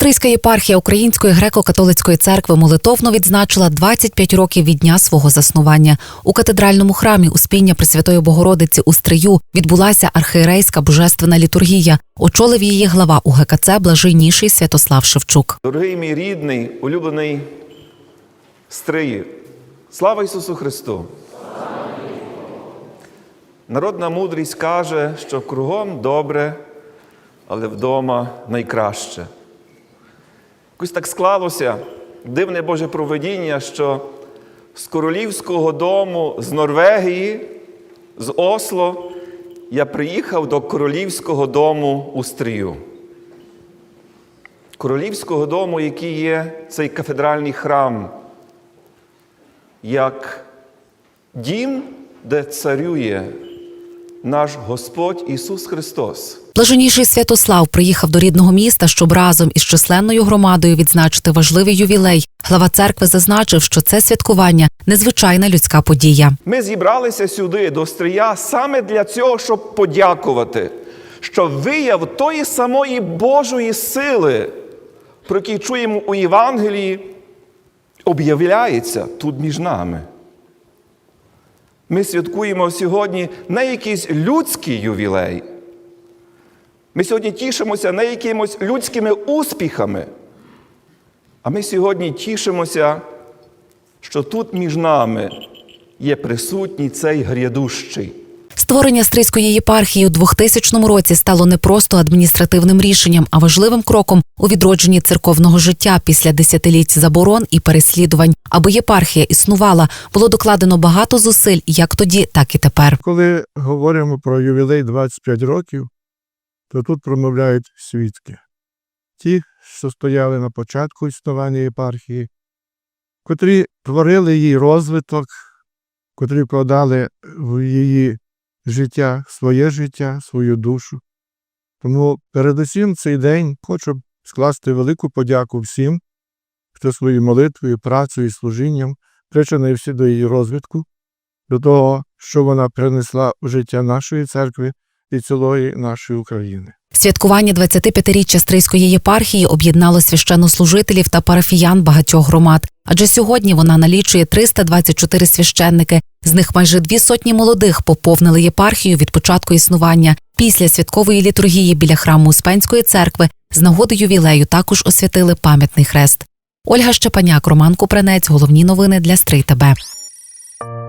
Стрийська єпархія Української греко-католицької церкви молитовно відзначила 25 років від дня свого заснування. У катедральному храмі Успіння Пресвятої Богородиці у Стрию відбулася архієрейська божественна літургія. Очолив її глава УГКЦ Блажейніший Святослав Шевчук. Дорогий мій рідний, улюблений Стриї, слава Ісусу Христу! Народна мудрість каже, що кругом добре, але вдома найкраще. Якось так склалося дивне Боже проведіння, що з королівського дому з Норвегії, з Осло, я приїхав до королівського дому у Стрію королівського дому, який є цей кафедральний храм, як дім, де царює наш Господь Ісус Христос. Блаженніший Святослав приїхав до рідного міста, щоб разом із численною громадою відзначити важливий ювілей. Глава церкви зазначив, що це святкування незвичайна людська подія. Ми зібралися сюди до Стрия саме для цього, щоб подякувати, що вияв тої самої Божої сили, про який чуємо у Євангелії, об'являється тут між нами. Ми святкуємо сьогодні не якийсь людський ювілей. Ми сьогодні тішимося не якимось людськими успіхами, а ми сьогодні тішимося, що тут між нами є присутній цей грядущий. Створення Стрийської єпархії у 2000 році стало не просто адміністративним рішенням, а важливим кроком у відродженні церковного життя після десятиліть заборон і переслідувань. Аби єпархія існувала, було докладено багато зусиль як тоді, так і тепер. Коли говоримо про ювілей 25 років, то тут промовляють свідки. Ті, що стояли на початку існування єпархії, котрі творили її розвиток, котрі вкладали в її життя, своє життя, свою душу. Тому передусім цей день хочу скласти велику подяку всім, хто своєю молитвою, працею і служінням причинився до її розвитку, до того, що вона принесла в життя нашої церкви і цілої нашої України. Святкування 25-річчя Стрийської єпархії об'єднало священнослужителів та парафіян багатьох громад. Адже сьогодні вона налічує 324 священники. З них майже дві сотні молодих поповнили єпархію від початку існування. Після святкової літургії біля храму Успенської церкви з нагоди ювілею також освятили пам'ятний хрест. Ольга Щепаняк, Роман Купранець. Головні новини для Стрий ТБ.